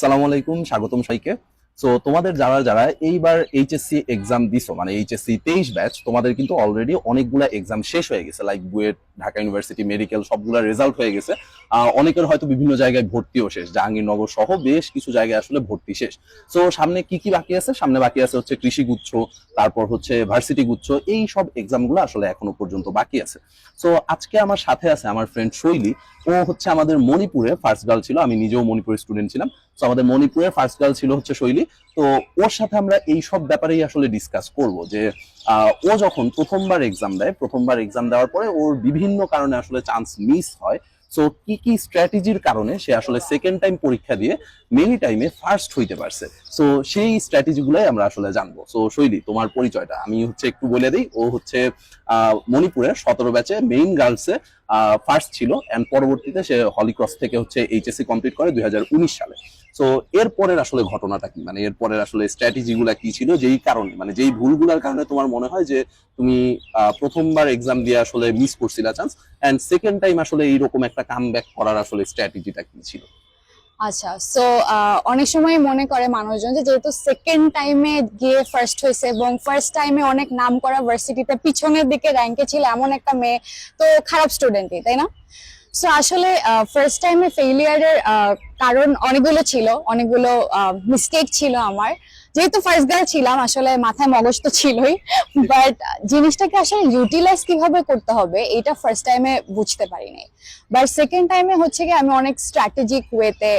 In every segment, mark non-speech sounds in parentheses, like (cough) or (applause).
সালাম আলাইকুম, স্বাগতম সবাইকে। সো তোমাদের যারা যারা এইবার এইচএসসি এক্সাম দিছো মানে এইচএসসি তেইশ ব্যাচ তোমাদের কিন্তু অলরেডি অনেকগুলা এক্সাম শেষ হয়ে গেছে like BUET, Dhaka university medical সবগুলা রেজাল্ট হয়ে গেছে। অনেকের হয়তো বিভিন্ন জায়গায় ভর্তিও শেষ, জাহাঙ্গীরনগর সহ বেশ কিছু জায়গায় আসলে ভর্তি শেষ। সো সামনে কি কি বাকি আছে? সামনে বাকি আছে হচ্ছে কৃষি গুচ্ছ, তারপর হচ্ছে ভার্সিটি গুচ্ছ, এই সব এক্সামগুলো আসলে এখনও পর্যন্ত বাকি আছে। সো আজকে আমার সাথে আছে আমার ফ্রেন্ড শৈলী। ও হচ্ছে আমাদের মণিপুরে ফার্স্ট গার্ল ছিল, আমি নিজেও মণিপুরের স্টুডেন্ট ছিলাম। তো আমাদের মণিপুরের ফার্স্ট গার্ল ছিল হচ্ছে শৈলী। তো ওর সাথে আমরা এই সব ব্যাপারেই আসলে ডিসকাস করব যে ও যখন প্রথমবার এক্সাম দেয়, প্রথমবার এক্সাম দেওয়ার পরে ওর বিভিন্ন কারণে আসলে চান্স মিস হয়। সো কি কি স্ট্র্যাটেজির কারণে সে আসলে সেকেন্ড টাইম পরীক্ষা দিয়ে মেনি টাইমে ফার্স্ট হইতে পারছে? সো সেই স্ট্র্যাটেজি গুলাই আমরা আসলে জানব। সো শৈলী, তোমার পরিচয়টা। আমি হচ্ছে একটু বলে দিই, ও হচ্ছে মণিপুরের সতেরো ব্যাচে মেইন গার্লসে ফার্স্ট ছিল অ্যান্ড পরবর্তীতে সে হলিক্রস থেকে হচ্ছে এইচএসসি কমপ্লিট করে দুই হাজার উনিশ সালে। সো এরপরের আসলে ঘটনাটা কি? মানে এরপরের আসলে স্ট্র্যাটেজি গুলা কি ছিল? যেই কারণে মানে যেই ভুলগুলোর কারণে তোমার মনে হয় যে তুমি প্রথমবার এক্সাম দিয়ে আসলে মিস করছিলা চান্স অ্যান্ড সেকেন্ড টাইম আসলে এইরকম একটা কাম ব্যাক করার আসলে স্ট্র্যাটেজিটা কি ছিল? আচ্ছা সো অনেক সময় মনে করে মানুষজন যে যেহেতু সেকেন্ড টাইমে গিয়ে ফার্স্ট হয়েছে এবং ফার্স্ট টাইমে অনেক নাম করা ভার্সিটিতে পিছনের দিকে র্যাঙ্কে ছিল এমন একটা মেয়ে, তো খারাপ স্টুডেন্টই তাই না? সো আসলে ফার্স্ট টাইমে ফেইলিয়ারের কারণ অনেকগুলো ছিল, অনেকগুলো মিস্টেক ছিল আমার। যেহেতু ফার্স্ট গার্ল ছিলাম, আসলে মাথায় মগজ তো ছিলই বাট জিনিসটাকে আসলে ইউটিলাইজ কীভাবে করতে হবে, এটা ফার্স্ট টাইমে বুঝতে পারিনি। বাট সেকেন্ড টাইমে হচ্ছে কি, আমি অনেক স্ট্র্যাটেজিক ওয়েতে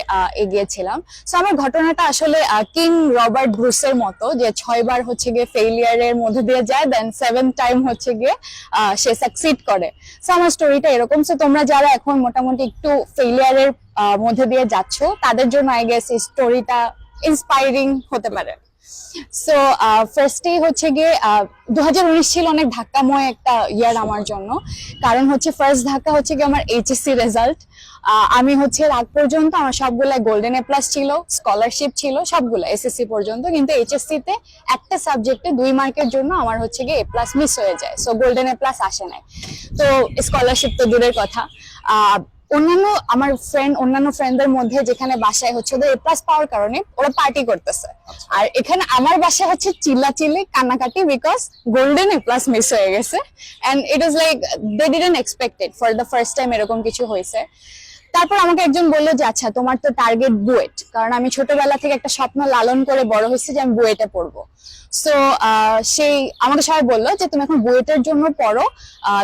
এগিয়েছিলাম। সো আমার ঘটনাটা আসলে কিং রবার্ট ব্রুসের মতো, যে ছয়বার হচ্ছে গিয়ে ফেইলিয়ারের মধ্যে দিয়ে যায় দেন সেভেন টাইম হচ্ছে গিয়ে সে সাকসিড করে। সো আমার স্টোরিটা এরকম। সো তোমরা যারা এখন মোটামুটি একটু ফেইলিয়ারের মধ্যে দিয়ে যাচ্ছ, তাদের জন্য আই গেস এই স্টোরিটা ইন্সপায়ারিং হতে পারে। সো ফার্স্টেই হচ্ছে গিয়ে দু হাজার উনিশ ছিল অনেক ধাক্কাময় একটা ইয়ার আমার জন্য। কারণ হচ্ছে ফার্স্ট ধাক্কা হচ্ছে গিয়ে আমার এইচএসসি রেজাল্ট আমি হচ্ছে আগ পর্যন্ত আমার সবগুলা গোল্ডেন এ প্লাস ছিল স্কলারশিপ ছিল সবগুলো এসএসসি পর্যন্ত। কিন্তু এইচএসসি তে একটা সাবজেক্টে দুই মার্কের জন্য আমার হচ্ছে গিয়ে এ প্লাস মিস হয়ে যায়। সো গোল্ডেন এ প্লাস আসে নাই। তো স্কলারশিপ তো দূরের কথা। আহ, অন্যান্য আমার ফ্রেন্ড অন্যান্য ফ্রেন্ডদের মধ্যে যেখানে বাসায় হচ্ছে ওদের এ প্লাস পাওয়ার কারণে ওরা পার্টি করতেছে। আর এখানে আমার বাসায় হচ্ছে চিল্লা চিল্লি কান্নাকাটি because golden A plus miss হয়ে গেছে। And it is like they didn't expected for the first time এরকম কিছু হয়েছে। তারপর আমাকে একজন বলল যে আচ্ছা তোমার তো টার্গেট বুয়েট। কারণ আমি ছোটবেলা থেকে একটা স্বপ্ন লালন করে বড় হয়েছি যে আমি বুয়েটে পড়ব। সো সেই আমাকে সবাই বলল যে তুমি এখন বুয়েটের জন্য পড়ো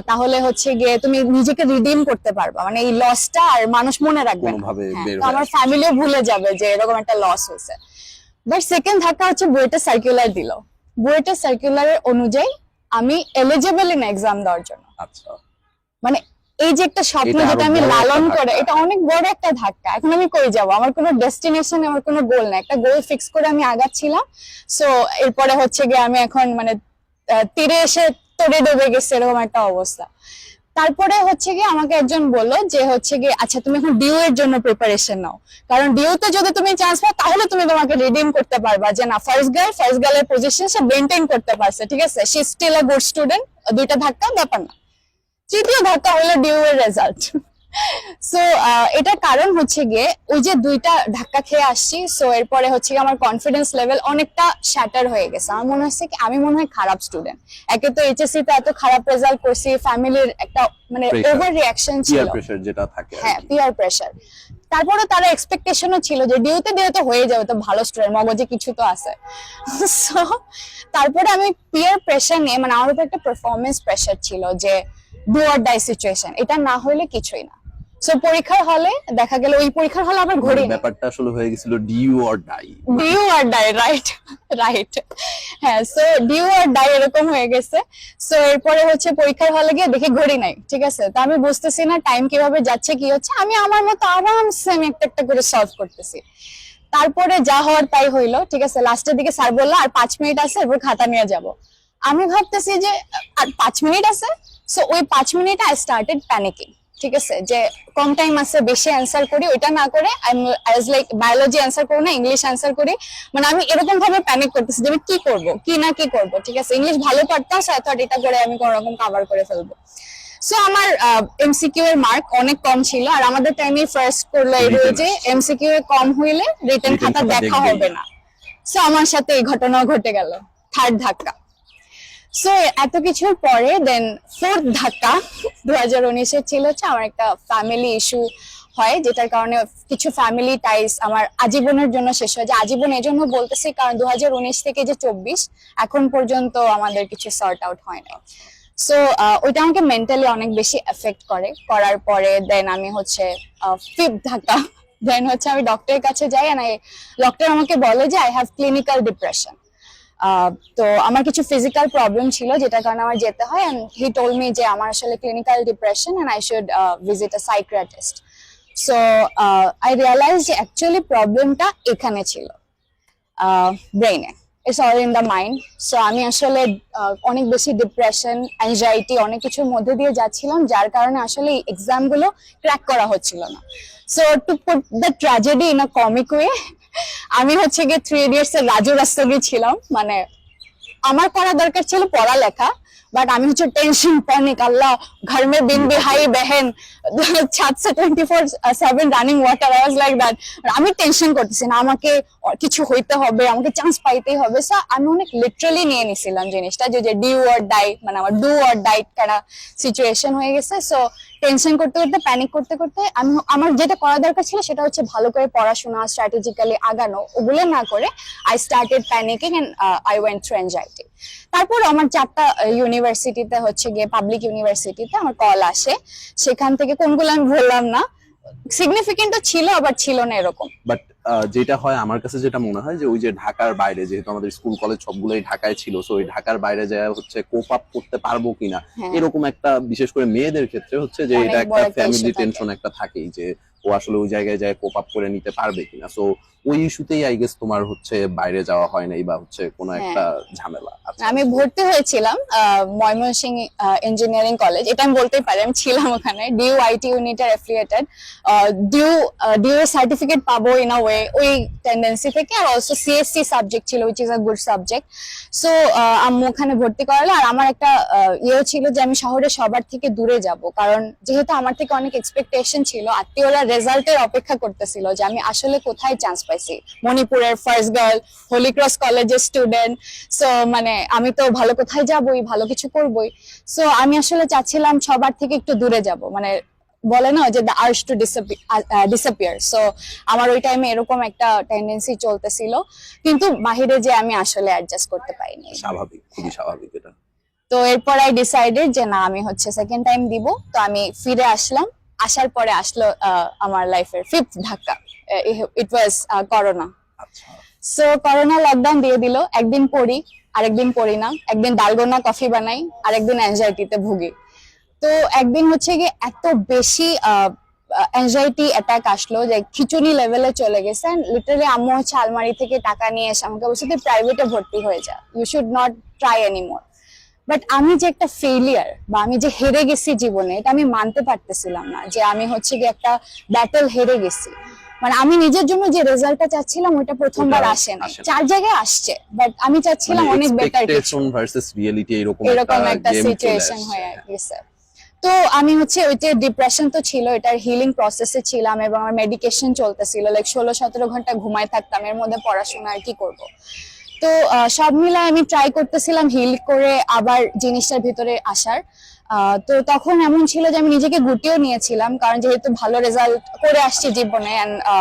তাহলে হচ্ছে গিয়ে তুমি নিজেকে রিডিম করতে পারবা। মানে এই লসটা আর মানুষ মনে রাখবে হ্যাঁ, আমার। ফ্যামিলিও ভুলে যাবে যে এরকম একটা লস হয়েছে। বাট সেকেন্ড ধাক্কা হচ্ছে বুয়েটের সার্কুলার দিল। বুয়েটের সার্কুলারের অনুযায়ী আমি এলিজিবল ইন এক্সাম দেওয়ার জন্য। আচ্ছা। মানে এই যে একটা স্বপ্ন যেটা আমি লালন করে এটা অনেক বড় একটা ধাক্কা। এখন আমি কই যাব? আমার কোনো ডেস্টিনেশন আমার কোনো গোল না একটা গোল ফিক্স করে আমি আগাচ্ছিলাম। সো এরপরে হচ্ছে গিয়ে আমি এখন মানে তীরে এসে তরে ডুবে গেছে এরকম একটা অবস্থা। তারপরে হচ্ছে গিয়ে আমাকে একজন বলল যে হচ্ছে গিয়ে আচ্ছা তুমি এখন ডিউ এর জন্য প্রিপারেশন নাও। কারণ ডিউতে যদি তুমি চান্স পাও তাহলে তুমি তোমাকে রিডিম করতে পারবা যে না ফার্স্ট গার্ল ফার্স্ট গার্লের পজিশন সে মেনটেন করতে পারছে ঠিক আছে? সে স্টিল আ গুড স্টুডেন্ট দুইটা ধাক্কা ব্যাপার না। তৃতীয় ধাক্কা হলো ডিউ এর রেজাল্ট সো এটার কারণ হচ্ছে গিয়ে ওই যে দুইটা ধাক্কা খেয়ে আসছি সো এরপরে হচ্ছে গিয়ে আমার কনফিডেন্স লেভেল অনেকটা শ্যাটার হয়ে গেছে। আমার মনে হচ্ছে কি আমি মনে হয় খারাপ স্টুডেন্ট একে তো এইচএসসি তে এত খারাপ রেজাল্ট করছি ফ্যামিলির একটা মানে ওভার রিয়াকশন ছিল। পিয়ার প্রেসার যেটা থাকে হ্যাঁ। পিয়ার প্রেসার তারপরে তারা এক্সপেকটেশনও ছিল যে ডিউতে দিয়ে তো হয়ে যাবে তো ভালো স্টুডেন্ট মগজে কিছু তো আছে। (laughs) সো তারপরে আমি পিয়ার প্রেসার নিয়ে মানে আমার উপর একটা পারফরমেন্স প্রেসার ছিল যে ডু অর ডাই সিচুয়েশন এটা না হইলে কিছুই না। সো পরীক্ষার হলে দেখা গেল ওই পরীক্ষার হলে আবার ঘড়ি ব্যাপারটা আসলে হয়ে গেছিল do or die do or die right right হ্যাঁ সো ডিউ আর ডাই এরকম হয়ে গেছে। সো এরপরে হচ্ছে পরীক্ষার হলে গিয়ে দেখি ঘড়ি নাই ঠিক আছে? তো আমি বুঝতেছি না টাইম কীভাবে যাচ্ছে কি হচ্ছে। আমি আমার মতো আরামসে আমি একটা একটা করে সলভ করতেছি। তারপরে যা হওয়ার তাই হইল ঠিক আছে? লাস্টের দিকে স্যার বলল আর পাঁচ মিনিট আছে এরপর খাতা নিয়ে যাব। আমি ভাবতেছি যে আর পাঁচ মিনিট আছে? সো ওই পাঁচ মিনিট আই স্টার্টেড প্যানিকিং ঠিক আছে? যে কম টাইম আছে বেশি অ্যান্সার করি ওইটা না করে আই লাইক বায়োলজি অ্যান্সার করব না ইংলিশ অ্যান্সার করি। মানে আমি এরকম ভাবে প্যানিক করতেছি যে আমি কি করব কি না কি করব ঠিক আছে? ইংলিশ ভালো পারতাম সো এটা করে আমি কোন রকম কভার করে ফেলব। সো আমার এমসিকিউ এর মার্ক অনেক কম ছিল আর আমাদের টাইমে ফার্স্ট করল এই যে এমসিকিউ এ কম হইলে রিটেন Written খাতা দেখা হবে না। সো আমার সাথে এই ঘটনা ঘটে গেল থার্ড ধাক্কা। সো এত কিছুর পরে দেন ফোর্থ ধাক্কা দু হাজার উনিশের ছিল হচ্ছে আমার একটা ফ্যামিলি ইস্যু হয়, যেটার কারণে কিছু ফ্যামিলি টাইস আমার আজীবনের জন্য শেষ হয়। যে আজীবন এই জন্য বলতেছি কারণ দু হাজার উনিশ থেকে যে চব্বিশ, এখন পর্যন্ত আমাদের কিছু সর্ট আউট হয় নাই। সো ওইটা আমাকে মেন্টালি অনেক বেশি এফেক্ট করে। করার পরে দেন আমি হচ্ছে ফিফথ ধাক্কা। দেন হচ্ছে আমি ডক্টরের কাছে যাই আর ডক্টর আমাকে বলে যে আই হ্যাভ ক্লিনিক্যাল ডিপ্রেশন তো আমার কিছু ফিজিক্যাল প্রবলেম ছিল, যেটার কারণে আমার যেতে হয় এন্ড হি টোল মি যে আমার আসলে clinical depression and I should visit a psychiatrist so I realise যে অ্যাকচুয়ালি প্রবলেমটা এখানে ছিল ব্রেইনে it's all in the mind so আমি আসলে অনেক বেশি ডিপ্রেশন অ্যাংজাইটি অনেক কিছুর মধ্যে দিয়ে যাচ্ছিলাম, যার কারণে আসলে এই এক্সামগুলো ক্র্যাক করা হচ্ছিল না। So to put the tragedy in a comic way আমি হচ্ছে গিয়ে থ্রি ইডিয়টস এর রাজু রাস্তগি ছিলাম মানে আমার করা দরকার ছিল পড়ালেখা বাট আমি হচ্ছে টেনশন প্যানিক আল্লাহ ঘর মে বিন বিহাই, বেহেন ছাদ সে twenty four seven running water I was like that আমি টেনশন করতেছি না, আমাকে কিছু হইতে হবে, আমাকে চান্স পাইতেই হবে। সো আমি অনেক লিটারালি নিয়ে নিছিলাম জিনিসটা, যে ডিউ অর ডাই মানে আমার ডু অর ডাইট কাটা সিচুয়েশন হয়ে গেছে। সো টেনশন করতে করতে প্যানিক করতে করতে আমি, আমার যেটা করা দরকার ছিল সেটা হচ্ছে ভালো করে পড়াশোনা স্ট্র্যাটেজিক্যালি আগানো ওগুলো না করে I started panicking and I went through anxiety তারপর আমার চারটা ইউনিভার্সিটিতে হচ্ছে গিয়ে পাবলিক ইউনিভার্সিটিতে আমার কল আসে। সেখান থেকে কোনগুলো আমি বললাম না। সিগনিফিকেন্টও ছিল আবার ছিল না এরকম। বাট যেটা হয় আমার কাছে যেটা মনে হয় যে ওই যে ঢাকার বাইরে যেহেতু আমাদের স্কুল কলেজ সবগুলোই ঢাকায় ছিল সো ওই ঢাকার বাইরে যায় হচ্ছে কোপ আপ করতে পারব কিনা হ্যাঁ। এরকম একটা বিশেষ করে মেয়েদের ক্ষেত্রে হচ্ছে যে এটা একটা একটা ফ্যামিলি টেনশন একটা থাকেই যে ও আসলে ওই জায়গায় যায় কোপ আপ করে নিতে পারবে কিনা। সো ওই ইস্যুতেই আই গেস তোমার হচ্ছে বাইরে যাওয়া হয় নাই বা হচ্ছে কোনো হ্যাঁ। একটা ঝামেলা। আচ্ছা। আমি ভর্তি হয়েছিলাম ময়মনসিং ইঞ্জিনিয়ারিং কলেজ এটা আমি বলতেই পারি আমি ছিলাম ওখানে ডিউ আইটি ইউনিটের অ্যাফিলিয়েটেড ডিউ ডিউ সার্টিফিকেট পাবো ইন আ ওয়ে ওই টেন্ডেন্সি থেকে। আর অলসো সিএসসি সাবজেক্ট ছিল which is a good subject so আম্মু ওখানে ভর্তি করালো। আর আমার একটা ইয়েও ছিল যে আমি শহরে সবার থেকে দূরে যাব। কারণ যেহেতু আমার থেকে অনেক এক্সপেকটেশন ছিল আত্মীয়রা রেজাল্টের অপেক্ষা করতেছিল যে আমি আসলে কোথায় চান্স পাইছি। মণিপুরের ফার্স্ট গার্ল হোলি ক্রস কলেজের স্টুডেন্ট সো মানে আমি তো ভালো কোথায় যাবই ভালো কিছু করবই। সো আমি আসলে চাচ্ছিলাম সবার থেকে একটু দূরে যাব। মানে বলে না যে the urge to disappear so আমার ওই টাইমে এরকম একটা টেন্ডেন্সি চলতেছিল। কিন্তু বাহিরে যে আমি আসলে অ্যাডজাস্ট করতে পারিনি। স্বাভাবিক খুবই স্বাভাবিক এটা। তো এরপর আই ডিসাইডেড যে না আমি হচ্ছে সেকেন্ড টাইম দিব। তো আমি ফিরে আসলাম। আসার পরে আসলো আমার লাইফের ফিফথ ধাক্কা। It was corona so corona lockdown দিয়ে দিল। একদিন পড়ি, আরেকদিন পড়ি না। একদিন ডালগোনা কফি বানাই, আরেকদিন অ্যাংজাইটিতে ভুগি। তো, একদিন হচ্ছে গিয়ে এত বেশি অ্যাংজাইটি অ্যাটাক আসলো যে খিচুড়ি লেভেলে চলে গেছে। লিটারালি আম্মু হচ্ছে আলমারি থেকে টাকা নিয়ে এসে আমাকে বলছে, তুই প্রাইভেটে ভর্তি হয়ে যা। You should not try anymore but আমি যে একটা ফেলিয়ার বা আমি যে হেরে গেছি জীবনে, এটা আমি মানতে পারতেছিলাম না। যে আমি হচ্ছে গিয়ে একটা ব্যাটেল হেরে গেছি। মানে আমি নিজের জন্য যে রেজাল্টটা চাচ্ছিলাম ওটা প্রথমবার আসে না চার জায়গায় আসছে বাট আমি চাচ্ছিলাম মানে অনেক বেটার এক্সপেকটেশন ভার্সেস রিয়েলিটি এরকম এরকম একটা সিচুয়েশন। হয়ে গেছে। তো আমি হচ্ছে ওইটা ডিপ্রেশন তো ছিল এটার হিলিং প্রসেসে ছিলাম এবং আমার মেডিকেশন চলতেছিল লাইক ষোলো সতেরো ঘণ্টা ঘুমায় থাকতাম এর মধ্যে পড়াশোনা আর কি করব। তো সব মিলায় আমি ট্রাই করতেছিলাম হিল করে আবার জিনিসটার ভিতরে আসার। তো তখন এমন ছিল যে আমি নিজেকে গুটিয়েও নিয়েছিলাম কারণ যেহেতু ভালো রেজাল্ট করে আসছি জীবনে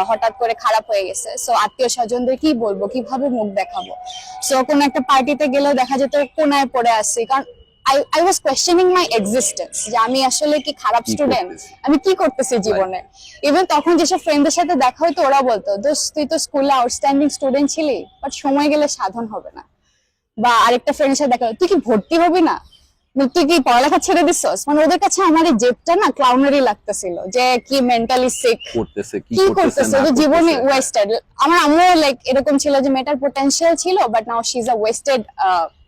হঠাৎ করে খারাপ হয়ে গেছে। সো আত্মীয় স্বজনদের কি বলব কীভাবে মুখ দেখাবো? সো কোনো একটা পার্টিতে গেলেও দেখা যেত কোনায় পড়ে আসছি কারণ I I was questioning my existence যে আমি আসলে কি খারাপ স্টুডেন্ট আমি কি করতেছি জীবনে? ইভেন তখন যেসব ফ্রেন্ডদের সাথে দেখা হতো ওরা বলতো দোস্ত তুই তো স্কুলে আউটস্ট্যান্ডিং স্টুডেন্ট ছিলি বাট সময় গেলে সাধন হবে না। বা আরেকটা ফ্রেন্ডের সাথে দেখা তুই কি ভর্তি হবি না? তুই কি পড়ালেখা ছেড়ে দিছস? মানে ওদের কাছে আমার এই জেবটা না ক্লাউনারি লাগতেছিল যে কি মেন্টালি সিক করতেছে কি করতেছে ওদের জীবনে ওয়েস্টেড আমার আম্মু লাইক এরকম ছিল যে মেয়েটার পোটেনশিয়াল ছিল but now she is a wasted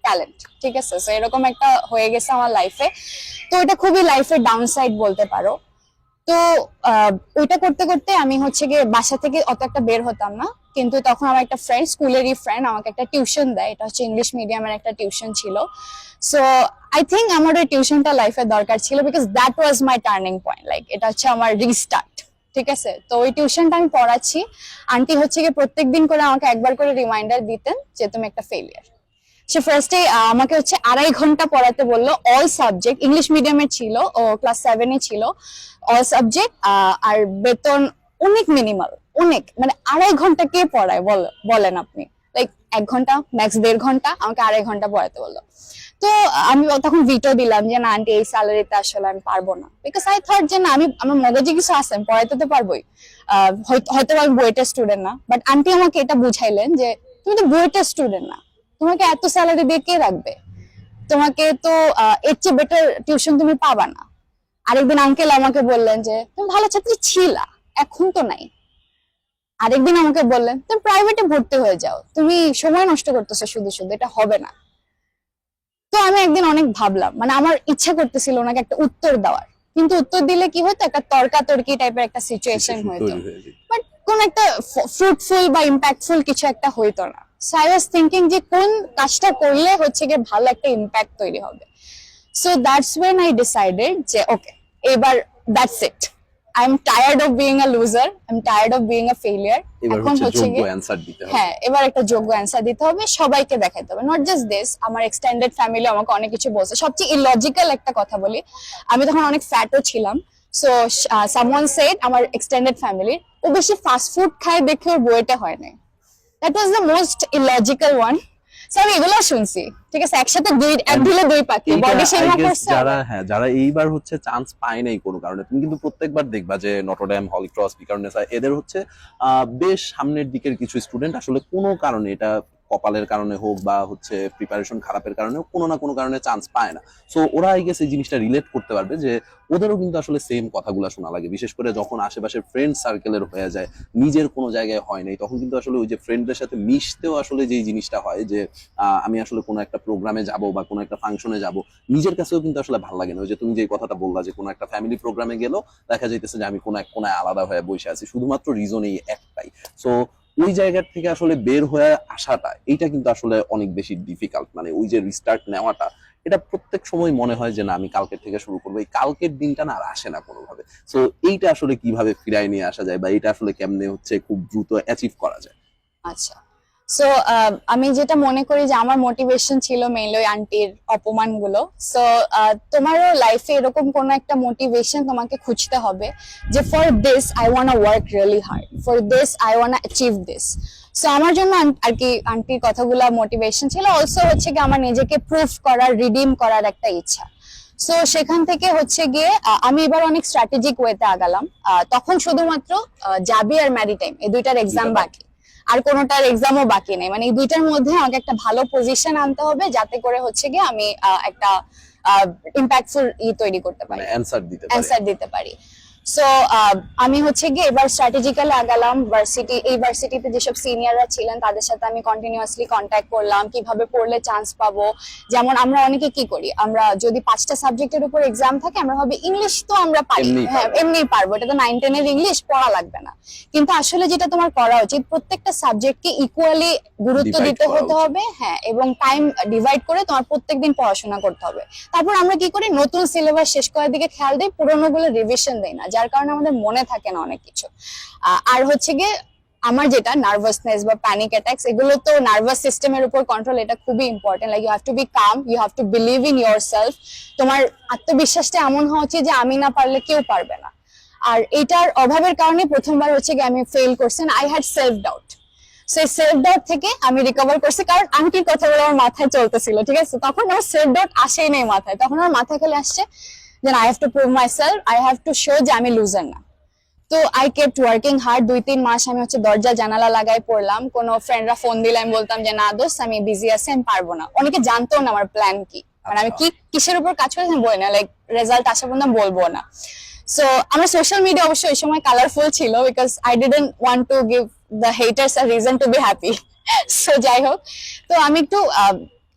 talent ঠিক আছে? সো এরকম একটা হয়ে গেছে আমার লাইফে তো এটা খুবই লাইফের ডাউন সাইড বলতে পারো। তো ওইটা করতে করতে আমি হচ্ছে গিয়ে বাসা থেকে অত একটা বের হতাম না। কিন্তু তখন আমার একটা ফ্রেন্ড স্কুলেরই ফ্রেন্ড আমাকে একটা টিউশন দেয়। এটা হচ্ছে ইংলিশ মিডিয়ামের একটা টিউশন ছিল। সো আই থিঙ্ক আমার ওই টিউশনটা লাইফে দরকার ছিল because that was my turning point like এটা হচ্ছে আমার রিস্টার্ট ঠিক আছে? তো ওই টিউশনটা আমি পড়াচ্ছি। আন্টি হচ্ছে গিয়ে প্রত্যেক দিন করে আমাকে একবার করে রিমাইন্ডার দিতেন যে তুমি একটা ফেলিয়ার সে ফার্স্টে আমাকে হচ্ছে আড়াই ঘণ্টা পড়াতে বলল অল সাবজেক্ট ইংলিশ মিডিয়ামে ছিল ও ক্লাস সেভেনে ছিল। অল সাবজেক্ট আর বেতন অনেক মিনিমাল অনেক। মানে আড়াই ঘণ্টা কে পড়ায় বল, বলেন আপনি? লাইক এক ঘণ্টা ম্যাক্স দেড় ঘণ্টা, আমাকে আড়াই ঘণ্টা পড়াতে বলল। তো আমি তখন ভিটো দিলাম যে, না আন্টি এই স্যালারিতে আসলে আমি পারব না। বিকজ আই থট যে, না, আমি, আমার মগজে কিছু আছে, আমি পড়াইতে তো পারবোই। হয়তো আমি বুয়েটের স্টুডেন্ট না। বাট আন্টি আমাকে এটা বুঝাইলেন যে, তুমি তো বুয়েটের স্টুডেন্ট না। তোমাকে এত স্যালারি দিয়ে কে রাখবে? তোমাকে তো এর চেয়ে বেটার টিউশন তুমি পাবা না। আরেকদিন আঙ্কেল আমাকে বললেন যে, তুমি ভালো ছাত্রী ছিলা। এখন তো নাই। আরেকদিন আমাকে বললেন তুমি প্রাইভেটে ভর্তি হয়ে যাও। তুমি সময় নষ্ট করতেছো শুধু শুধু। এটা হবে না। তো আমি একদিন অনেক ভাবলাম মানে আমার ইচ্ছা করতেছিল ওনাকে একটা উত্তর দেওয়ার। কিন্তু উত্তর দিলে কি হতো? একটা তর্কাতর্কি টাইপের একটা সিচুয়েশন যেত। বাট কোন একটা ফ্রুটফুল বা ইম্প্যাক্টফুল কিছু একটা হইতো না। সো আই ওয়াজ থিঙ্কিং যে কোন কাজটা করলে হচ্ছে গিয়ে ভালো একটা ইম্প্যাক্ট তৈরি হবে। So that's when I decided যে ওকে এবার that's it I am tired of being a loser I am tired of being a failure এখন হচ্ছে যোগ্য গিয়ে অ্যান্সার দিতে হবে। হ্যাঁ এবার একটা যোগ্য অ্যান্সার দিতে হবে সবাইকে দেখাতে হবে। নট জাস্ট দিস আমার এক্সটেন্ডেড ফ্যামিলি আমাকে অনেক কিছু বলছে। সবচেয়ে ইলজিক্যাল একটা কথা বলি। আমি তখন অনেক ফ্যাটও ছিলাম। সো সামওয়ান সেড আমার এক্সটেন্ডেড ফ্যামিলি ও বেশি ফাস্ট ফুড খায় দেখে ওর বইটা হয় নাই। That was the most illogical one so আমি এগুলো শুনছি। ঠিক আছে? একসাথে দুই এক ঢিলে দুই পাখি। বডি শেমিং করছে? যারা হ্যাঁ যারা এইবার হচ্ছে চান্স পায় নাই কোনো কারণে তুমি কিন্তু প্রত্যেকবার দেখবা যে নটরডেম হলিক্রস বিকারনেসা এদের হচ্ছে আহ, বেশ সামনের দিকের কিছু স্টুডেন্ট আসলে কোনো কারণে এটা কপালের কারণে হোক বা হচ্ছে প্রিপারেশন খারাপের কারণে কোনো না কোনো কারণে চান্স পায় না। সো ওরা আই গেস এই জিনিসটা রিলেট করতে পারবে যে ওদেরও কিন্তু আসলে সেম কথাগুলো শোনা লাগে। বিশেষ করে যখন আশেপাশের ফ্রেন্ড সার্কেলের হয়ে যায়, নিজের কোনো জায়গায় হয় নাই, তখন কিন্তু আসলে ওই যে ফ্রেন্ডদের সাথে মিশতেও আসলে যেই জিনিসটা হয় যে আমি আসলে কোনো একটা প্রোগ্রামে যাব বা কোনো একটা ফাংশনে যাব, নিজের কাছেও কিন্তু আসলে ভালো লাগে না। ওই যে তুমি যে কথাটা বললা যে কোনো একটা ফ্যামিলি প্রোগ্রামে গেলেও দেখা যাইতেছে যে আমি কোনো এক কোনায় আলাদা হয়ে বসে আছি, শুধুমাত্র রিজন এই একটাই। সো ওই জায়গার থেকে আসলে বের হয়ে আসাটা এটা কিন্তু আসলে অনেক বেশি ডিফিকাল্ট মানে ওই যে রিস্টার্ট নেওয়াটা, এটা প্রত্যেক সময় মনে হয় যে না, আমি কালকের থেকে শুরু করব, এই কালকের দিনটা না আর আসে না কোনোভাবে। সো এইটা আসলে কীভাবে ফিরায় নিয়ে আসা যায় বা এটা আসলে কেমনে হচ্ছে খুব দ্রুত অ্যাচিভ করা যায়? আচ্ছা। সো আমি যেটা মনে করি যে আমার মোটিভেশন ছিল মেইনলি ওই আন্টির অপমানগুলো। সো তোমারও লাইফে এরকম কোনো একটা মোটিভেশন তোমাকে খুঁজতে হবে যে for this I want work really hard for this I want achieve this so আমার জন্য আর কি আন্টির কথাগুলো মোটিভেশন ছিল। অলসো হচ্ছে কি আমার নিজেকে প্রুফ করার রিডিম করার একটা ইচ্ছা। সো সেখান থেকে হচ্ছে গিয়ে আমি এবার অনেক স্ট্র্যাটেজিক ওয়েতে আগালাম। আহ, তখন শুধুমাত্র জাবি আর ম্যারিটাইম এই দুইটার এক্সাম বাকি। আর কোনোটার এক্সামও বাকি নেই। মানে এই দুইটার মধ্যে আমাকে একটা ভালো পজিশন আনতে হবে যাতে করে হচ্ছে গিয়ে আমি আহ, একটা ইম্প্যাক্টফুল ই তৈরি করতে পারি। মানে অ্যান্সার পারে। অ্যান্সার দিতে পারি। সো আমি হচ্ছে গিয়ে এবার স্ট্র্যাটেজিক্যালি আগালাম ভার্সিটি এই ভার্সিটিতে যেসব সিনিয়ররা ছিলেন তাদের সাথে আমি কন্টিনিউয়াসলি কন্ট্যাক্ট করলাম কীভাবে পড়লে চান্স পাবো। যেমন আমরা অনেকে কি করি আমরা যদি পাঁচটা সাবজেক্টের উপর এক্সাম থাকে আমরা ভাবি ইংলিশ তো আমরা পারি। হ্যাঁ পারব। পারব এটা তো নাইন টেনের ইংলিশ পড়া লাগবে না। কিন্তু আসলে যেটা তোমার করা উচিত প্রত্যেকটা সাবজেক্টকে ইকুয়ালি গুরুত্ব দিতে হতে হবে হ্যাঁ এবং টাইম ডিভাইড করে তোমার প্রত্যেকদিন পড়াশোনা করতে হবে। তারপর আমরা কি করি নতুন সিলেবাস শেষ করার দিকে খেয়াল দিই পুরোনো গুলো রিভিশন দেই না। যার কারণে আমাদের মনে থাকে না অনেক কিছু। আর হচ্ছে গিয়ে আমার যেটা নার্ভাসনেস বা প্যানিক অ্যাটাক্স এগুলো তো নার্ভাস সিস্টেমের উপর কন্ট্রোল এটা খুবই important like you have to be calm you have to believe in yourself তোমার আত্মবিশ্বাসটা এমন হওয়া উচিত যে আমি না পারলে কেউ পারবে না। আর এটার অভাবের কারণে প্রথমবার হচ্ছে কি আমি ফেল করছেন আই হ্যাড সেলফ ডাউট সেই সেলফ ডাউট থেকে আমি রিকভার করছি, কারণ আন্টির কথাগুলো আমার মাথায় চলতেছিল, ঠিক আছে? তখন আমার সেলফ ডাউট আসেই নেই মাথায়, তখন আমার মাথায় খালি আসছে যে I have to prove myself I have to show যে আমি লুজার না। তো আই কেপ্ট ওয়ার্কিং হার্ড দুই তিন মাস আমি হচ্ছে দরজা জানালা লাগাই পড়লাম। কোনো ফ্রেন্ডরা ফোন দিলে আমি বলতাম যে না দোস্ত আমি বিজি আছি আমি পারব না। অনেকে জানতো না আমার প্ল্যান কি। মানে আমি কি কিসের উপর কাজ করেছি বলি না। লাইক রেজাল্ট আসা পর্যন্ত বলব না। সো আমার সোশ্যাল মিডিয়া অবশ্যই ওই সময় কালারফুল ছিল because I didn't want to give the haters a reason to be happy so যাই হোক। তো আমি একটু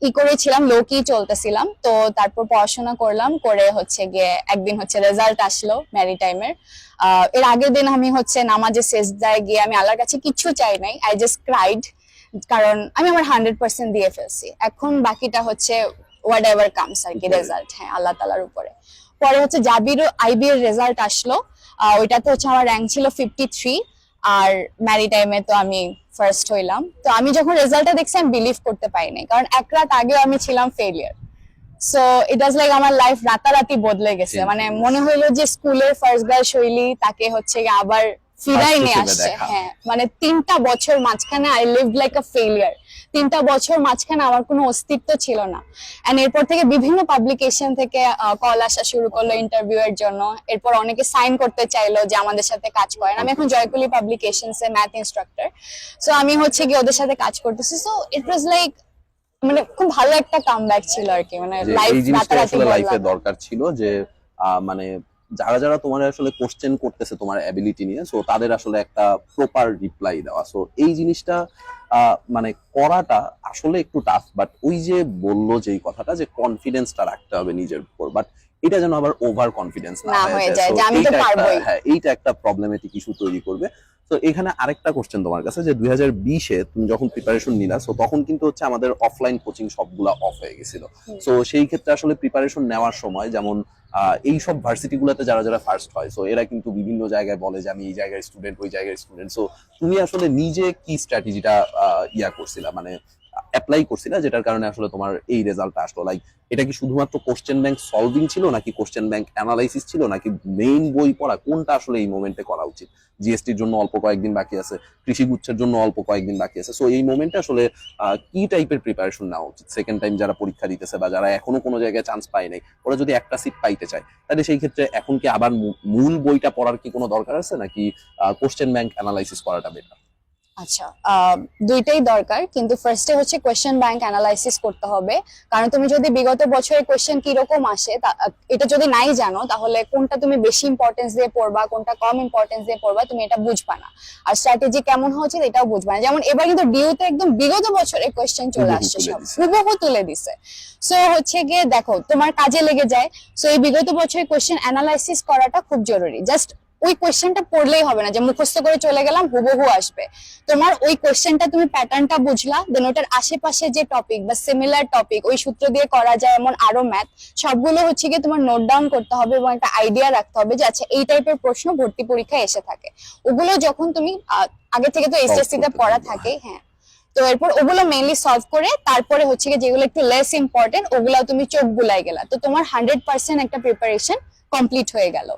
ই করেছিলাম লো কি চলতেছিলাম। তো তারপর পড়াশোনা করলাম করে হচ্ছে গিয়ে একদিন হচ্ছে রেজাল্ট আসলো ম্যারি টাইমের এর। আগের দিন আমি হচ্ছে নামাজে শেষ দেয় গিয়ে আমি আল্লাহর কাছে কিছু চাই নাই আই জাস্ট ক্রাইড কারণ আমি আমার হান্ড্রেড পার্সেন্ট দিয়ে ফেলছি। এখন বাকিটা হচ্ছে হোয়াট এভার কামস আর কি রেজাল্ট হ্যাঁ আল্লাহ তালার উপরে। পরে হচ্ছে জাবির আইবি এর রেজাল্ট আসলো ওইটাতে হচ্ছে আমার র্যাঙ্ক ছিল ফিফটি থ্রি আর ম্যারি টাইমে তো আমি ফার্স্ট হইলাম। তো আমি যখন রেজাল্টটা দেখছি আমি বিলিভ করতে পারিনি। কারণ এক রাত আগে আমি ছিলাম failure so it was like আমার লাইফ রাতারাতি বদলে গেছে। মানে মনে হইল যে স্কুলের ফার্স্ট গার্ল শৈলী তাকে হচ্ছে আবার ফিরাই নিয়ে আসছে। হ্যাঁ মানে তিনটা বছর মাঝখানে I live like a failure তিনটা বছর মাঝখানে আমার কোনো অস্তিত্ব ছিল না। এন্ড এরপর থেকে বিভিন্ন পাবলিকেশন থেকে কল আসা শুরু করল ইন্টারভিউ এর জন্য। এরপর অনেকে সাইন করতে চাইলো যে আমাদের সাথে কাজ করেন। আমি এখন জয়কুলি পাবলিকেশনস এ ম্যাথ ইনস্ট্রাক্টর সো আমি হচ্ছে কি ওদের সাথে কাজ করতেছি। সো ইট ওয়াজ লাইক মানে খুব ভালো একটা কামব্যাক ছিল আর কি। মানে লাইফ রাতারাতি লাইফে দরকার ছিল যে মানে যারা যারা তোমার আসলে কোশ্চেন করতেছে তোমার অ্যাবিলিটি নিয়ে সো তাদের আসলে একটা প্রপার রিপ্লাই দেওয়া। সো এই জিনিসটা আহ, মানে করাটা আসলে একটু টাফ বাট ওই যে বলল যে কথাটা যে কনফিডেন্সটা রাখতে হবে নিজের উপর বাট এটা যেন আবার ওভার কনফিডেন্স না হয়ে হয়ে যায়। যায় যে আমি তো এইটা একটা- পারবোই। হ্যাঁ এইটা একটা প্রবলেমেটিক ইস্যু তৈরি করবে। তো এখানে আরেকটা কোশ্চেন তোমার কাছে যে দুই হাজার বিশে তুমি যখন প্রিপারেশন নিলা সো তখন কিন্তু হচ্ছে আমাদের অফলাইন কোচিং সবগুলা অফ হয়ে গেছিল। সো সেই ক্ষেত্রে আসলে প্রিপারেশন নেওয়ার সময় যেমন আহ, এই সব ভার্সিটি গুলাতে যারা যারা ফার্স্ট হয় সো এরা কিন্তু বিভিন্ন জায়গায় বলে যে আমি এই জায়গায় স্টুডেন্ট ওই জায়গায় স্টুডেন্ট সো তুমি আসলে নিজে কি স্ট্র্যাটেজিটা ইয়া করছিলা? মানে অ্যাপ্লাই করছিলা যেটার কারণে আসলে তোমার এই রেজাল্টটা আসলো। লাইক এটা কি শুধুমাত্র কোশ্চেন ব্যাংক সলভিং ছিল, নাকি কোশ্চেন ব্যাংক অ্যানালাইসিস ছিল, নাকি মেইন বই পড়া? কোনটা আসলে এই মোমেন্টে করা উচিত? জিএসটির জন্য অল্প কয়েকদিন বাকি আছে, কৃষি গুচ্ছের জন্য অল্প কয়েকদিন বাকি আছে। সো এই মোমেন্টে আসলে কি টাইপের প্রিপারেশন নেওয়া উচিত? সেকেন্ড টাইম যারা পরীক্ষা দিতেছে বা যারা এখনও কোনো জায়গায় চান্স পায় নাই, ওরা যদি একটা সিট পাইতে চায়, তাহলে সেই ক্ষেত্রে এখন কি আবার মূল বইটা পড়ার কি কোনো দরকার আছে? নাকি কোশ্চেন ব্যাংক অ্যানালাইসিস করাটা বেটার আচ্ছা দুইটাই দরকার কিন্তু ফার্স্টে হচ্ছে কোয়েশ্চেন ব্যাংক অ্যানালাইসিস করতে হবে। কারণ তুমি যদি বিগত বছরের কোয়েশ্চেন কীরকম আসে এটা যদি নাই জানো তাহলে কোনটা তুমি বেশি ইম্পর্টেন্স দিয়ে পড়বা কোনটা কম ইম্পর্টেন্স দিয়ে পড়বা তুমি এটা বুঝবা না। আর স্ট্র্যাটেজি কেমন হচ্ছে এটাও বুঝবা না। যেমন এবার কিন্তু ডিউতে একদম বিগত বছরের কোয়েশ্চেন চলে আসছে সব। হুবহু তুলে দিছে সো হচ্ছে গিয়ে দেখো তোমার কাজে লেগে যায়। সো এই বিগত বছরের কোয়েশ্চেন অ্যানালাইসিস করাটা খুব জরুরি। জাস্ট ওই কোয়েশ্চেনটা পড়লেই হবে না যে মুখস্থ করে চলে গেলাম হুবহু আসবে। তোমার ওই কোশ্চেনটা তুমি প্যাটার্নটা বুঝলা দেন ওটার আশেপাশে যে টপিক বা সিমিলার টপিক ওই সূত্র দিয়ে করা যায় এমন আরও ম্যাথ সবগুলো হচ্ছে গিয়ে তোমার নোট ডাউন করতে হবে এবং একটা আইডিয়া রাখতে হবে যে আচ্ছা এই টাইপের প্রশ্ন ভর্তি পরীক্ষায় এসে থাকে। ওগুলো যখন তুমি আগে থেকে তো এসএসসি তে পড়া। থাকে হ্যাঁ। তো এরপর ওগুলো মেইনলি সলভ করে তারপরে হচ্ছে গিয়ে যেগুলো একটু লেস ইম্পর্টেন্ট ওগুলো তুমি চোখ বুলাই গেলা। তো তোমার হান্ড্রেড পার্সেন্ট একটা প্রিপারেশন কমপ্লিট হয়ে গেল।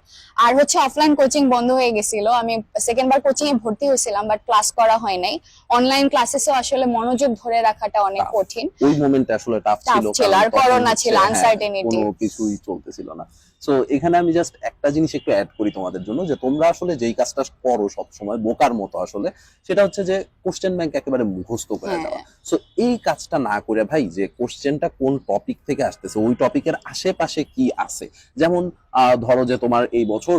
আর হচ্ছে অফলাইন কোচিং বন্ধ হয়ে গেছিল। আমি সেকেন্ড বার কোচিং এ ভর্তি হয়েছিলাম বাট ক্লাস করা হয় নাই। অনলাইন ক্লাসেসে আসলে মনোযোগ ধরে রাখাটা অনেক কঠিন। ওই মোমেন্টে আসলে টাফ ছিল ছিল, আর করোনা ছিল, আনসার্টেনিটি কোনো কিছুই চলতেছিল না। সো এখানে আমি জাস্ট একটা জিনিস একটু অ্যাড করি তোমাদের জন্য যে তোমরা আসলে যেই কাজটা করো সব সময় বোকার মতো আসলে সেটা হচ্ছে যে কোশ্চেন ব্যাংক একেবারে মুখস্থ করে হ্যাঁ। দেওয়া সো এই কাজটা না করে ভাই যে কোশ্চেনটা কোন টপিক থেকে আসতেছে ওই টপিকের আশেপাশে কি আছে? যেমন আহ, ধরো যে তোমার এই বছর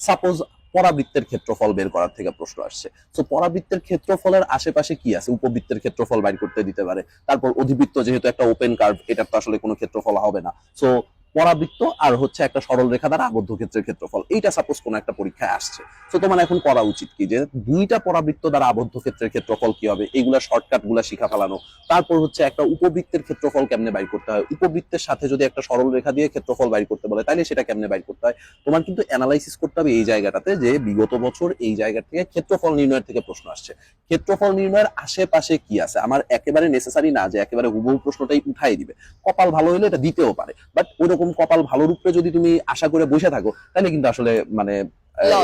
সাপোজ পরাবৃত্তের ক্ষেত্রফল বের করার থেকে প্রশ্ন আসছে। তো পরাবৃত্তের ক্ষেত্রফলের আশেপাশে কি আছে? উপবৃত্তের ক্ষেত্রফল বাইর করতে দিতে পারে। তারপর অধিবৃত্ত যেহেতু একটা ওপেন কার্ভ এটা তো আসলে কোনো ক্ষেত্রফল হবে না। সো পরাবৃত্ত আর হচ্ছে একটা সরল রেখা দ্বারা আবদ্ধ ক্ষেত্রের ক্ষেত্রফল। এইটা সাপোজ কোনো একটা পরীক্ষায় আসছে। তো তোমার এখন করা উচিত কি যে দুইটা পরাবৃত্ত দ্বারা আবদ্ধ ক্ষেত্রের ক্ষেত্রফল কি হবে? এইগুলা শর্টকাটগুলা শিখা ফেলানো। তারপর হচ্ছে একটা উপবৃত্তের ক্ষেত্রফল কেমনে বাইর করতে হয়? উপবৃত্তের সাথে যদি একটা সরল রেখা দিয়ে ক্ষেত্রফল বাইর করতে বলে তাহলে সেটা কেমনে বাইর করতে হয়? তোমার কিন্তু অ্যানালাইসিস করতে হবে এই জায়গাটাতে যে বিগত বছর এই জায়গা থেকে ক্ষেত্রফল নির্ণয়ের থেকে প্রশ্ন আসছে। ক্ষেত্রফল নির্ণয়ের আশেপাশে কি আছে? আমার একেবারে নেসেসারি না যে একেবারে হুবহু প্রশ্নটাই উঠাই দিবে। কপাল ভালো হলে এটা দিতেও পারে। বাট ওইরকম কপাল ভালো রূপে যদি তুমি আশা করে বসে থাকো তাহলে কিন্তু আসলে মানে.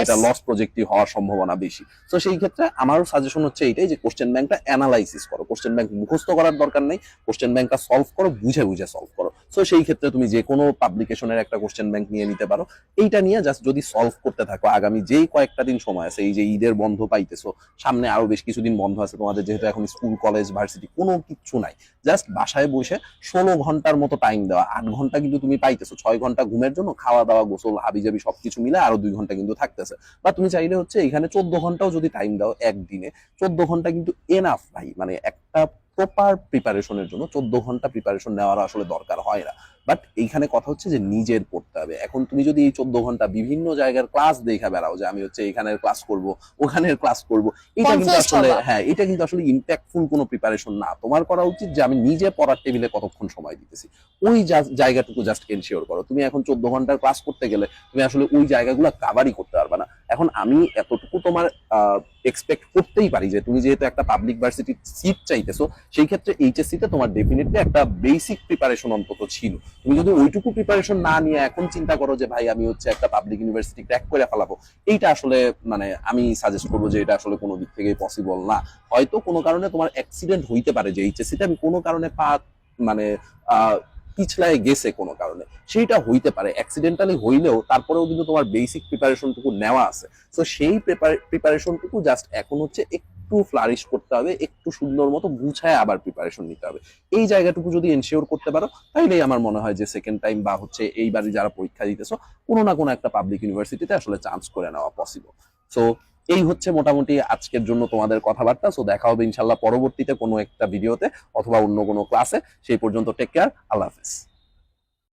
এটা লস প্রজেক্টিভ হওয়ার সম্ভাবনা বেশি। তো সেই ক্ষেত্রে আমারও সাজেশন হচ্ছে এইটাই যে কোশ্চেন ব্যাংকটা অ্যানালাইসিস করো। কোশ্চেন ব্যাংক মুখস্থ করার দরকার নেই। কোশ্চেন ব্যাংকটা সলভ করো বুঝে বুঝে সলভ করো। সো সেই ক্ষেত্রে তুমি যে কোনো পাবলিকেশনের একটা কোশ্চেন ব্যাংক নিয়ে নিতে পারো। এইটা নিয়ে জাস্ট যদি সলভ করতে থাকো আগামী যেই কয়েকটা দিন সময় আছে এই যে ঈদের বন্ধ পাইতেছো সামনে আরও বেশ কিছুদিন বন্ধ আছে তোমাদের যেহেতু এখন স্কুল কলেজ ভার্সিটি কোনো কিছু নাই। জাস্ট বাসায় বসে ষোলো ঘণ্টার মতো টাইম দেওয়া। আট ঘণ্টা কিন্তু তুমি পাইতেছো। ছয় ঘণ্টা ঘুমের জন্য খাওয়া দাওয়া গোসল হাবিজাবি সবকিছু মিলে আরও দুই ঘণ্টা কিন্তু থাকতেছে। বা তুমি চাইলে হচ্ছে এখানে চোদ্দ ঘন্টাও যদি টাইম দাও একদিনে, চোদ্দ ঘণ্টা কিন্তু এনাফ ভাই। মানে একটা প্রপার প্রিপারেশনের জন্য চোদ্দ ঘণ্টা প্রিপারেশন নেওয়ার আসলে দরকার হয় না। বাট এইখানে কথা হচ্ছে যে নিজের পড়তে হবে। এখন তুমি যদি এই চোদ্দ ঘণ্টা বিভিন্ন জায়গার ক্লাস দেখে বেড়াও যে আমি হচ্ছে এখানের ক্লাস করব ওখানের ক্লাস করব এটা কিন্তু আসলে হ্যাঁ এটা কিন্তু আসলে ইম্প্যাক্টফুল কোনো প্রিপারেশন না। তোমার করা উচিত যে আমি নিজে পড়ার টেবিলে কতক্ষণ সময় দিতেছি। ওই জায়গাটুকু জাস্ট এনশিওর করো। তুমি এখন চোদ্দ ঘণ্টার ক্লাস করতে গেলে তুমি আসলে ওই জায়গাগুলো কাভারই করতে পারবে না। এখন আমি এতটুকু তোমার এক্সপেক্ট করতেই পারি যে তুমি যেহেতু একটা পাবলিক ভার্সিটি সিট চাইতেছো, সেই ক্ষেত্রে এইচএসসি তে তোমার ডেফিনেটলি একটা বেসিক প্রিপারেশন অন্তত ছিল। তুমি যদি ওইটুকু প্রিপারেশন না নিয়ে এখন চিন্তা করো যে, ভাই, আমি হচ্ছে একটা পাবলিক ইউনিভার্সিটি ক্র্যাক করে ফেলাবো, এইটা আসলে মানে আমি সাজেস্ট করব যে, এটা আসলে কোনো দিক থেকেই পসিবল না। হয়তো কোনো কারণে তোমার অ্যাক্সিডেন্ট হইতে পারে যে এইচএসসি তে। আমি কোনো কারণে পা মানে পিছলায় গেছে কোনো কারণে। সেইটা হইতে পারে অ্যাক্সিডেন্টালি হইলেও তারপরেও কিন্তু তোমার বেসিক প্রিপারেশনটুকু নেওয়া আছে। তো সেই প্রিপারেশনটুকু জাস্ট এখন হচ্ছে একটু ফ্লারিশ করতে হবে, একটু সুন্দর মতো গুছায় আবার প্রিপারেশন নিতে হবে। এই জায়গাটুকু যদি এনশিওর করতে পারো, তাইলেই আমার মনে হয় যে সেকেন্ড টাইম বা হচ্ছে এইবারই যারা পরীক্ষা দিতেছো, কোনো না কোনো একটা পাবলিক ইউনিভার্সিটিতে আসলে চান্স করে নেওয়া পসিবল সো এই হচ্ছে মোটামুটি আজকের জন্য তোমাদের কথাবার্তা। সো দেখা হবে ইনশাল্লাহ পরবর্তীতে কোনো একটা ভিডিওতে অথবা অন্য কোনো ক্লাসে সেই পর্যন্ত টেক কেয়ার আল্লাহ হাফেজ।